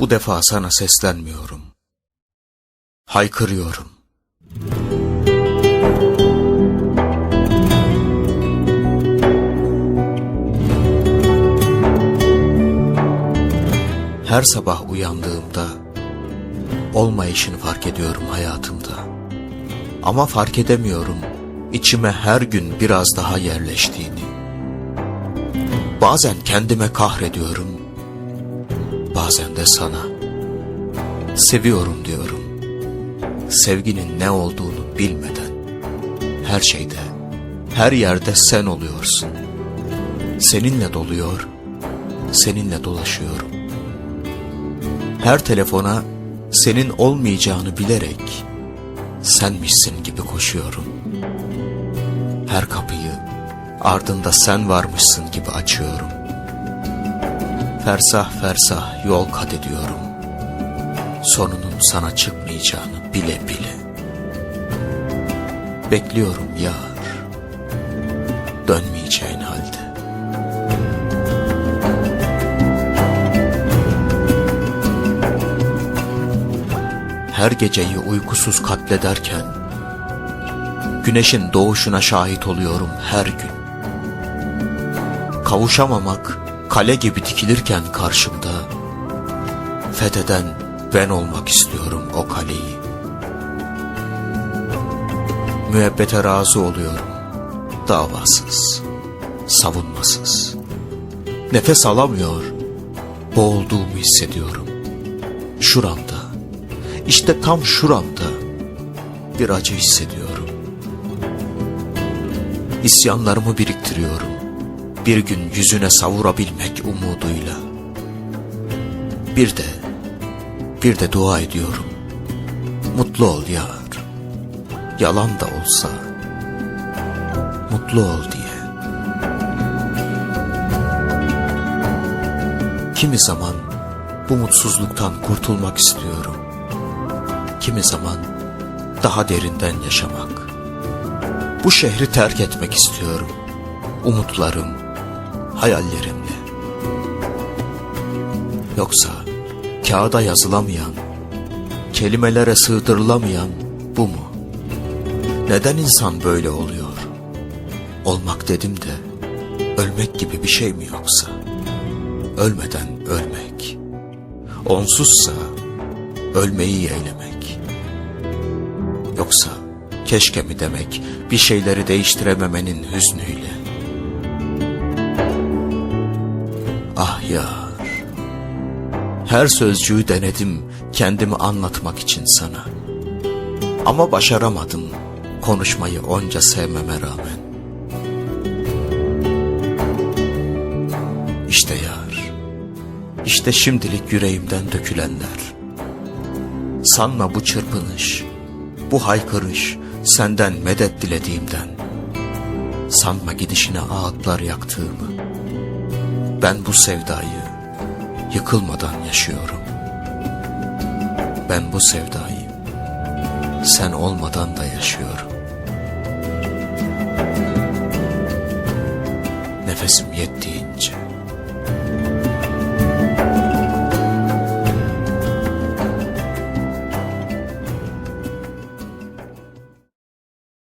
Bu defa sana seslenmiyorum. Haykırıyorum. Her sabah uyandığımda olmayışını fark ediyorum hayatımda. Ama fark edemiyorum içime her gün biraz daha yerleştiğini. Bazen kendime kahrediyorum, bazen de sana. Seviyorum diyorum. Sevginin ne olduğunu bilmeden her şeyde, her yerde sen oluyorsun. Seninle doluyor, seninle dolaşıyorum. Her telefona senin olmayacağını bilerek senmişsin gibi koşuyorum. Her kapıyı ardında sen varmışsın gibi açıyorum. Fersah fersah yol kat ediyorum. Sonunun sana çıkmayacağını bile bile. Bekliyorum yar. Dönmeyeceğin halde. her geceyi uykusuz katlederken, güneşin doğuşuna şahit oluyorum her gün. Kavuşamamak kale gibi dikilirken karşımda, fetheden ben olmak istiyorum o kaleyi. Müebbete razı oluyorum, davasız, savunmasız. Nefes alamıyor, boğulduğumu hissediyorum. Şuramda, işte tam şuramda bir acı hissediyorum. İsyanlarımı biriktiriyorum. Bir gün yüzüne savurabilmek umuduyla. Bir de, bir de dua ediyorum. Mutlu ol yar. Yalan da olsa, mutlu ol diye. Kimi zaman bu mutsuzluktan kurtulmak istiyorum kimi zaman daha derinden yaşamak. Bu şehri terk etmek istiyorum. Umutlarım, hayallerimle. Yoksa kağıda yazılamayan, kelimelere sığdırılamayan bu mu? Neden insan böyle oluyor? Olmak dedim de ölmek gibi bir şey mi yoksa? Ölmeden ölmek. Onsuzsa ölmeyi yeğlemek. Yoksa keşke mi demek bir şeyleri değiştirememenin hüznüyle. Ah yar, her sözcüğü denedim kendimi anlatmak için sana. Ama başaramadım konuşmayı onca sevmeme rağmen. İşte yar, işte şimdilik yüreğimden dökülenler. Sanma bu çırpınış, bu haykırış senden medet dilediğimden. Sanma gidişine ağıtlar yaktığımı. Ben bu sevdayı yıkılmadan yaşıyorum. Ben bu sevdayı sen olmadan da yaşıyorum. Nefesim yettiği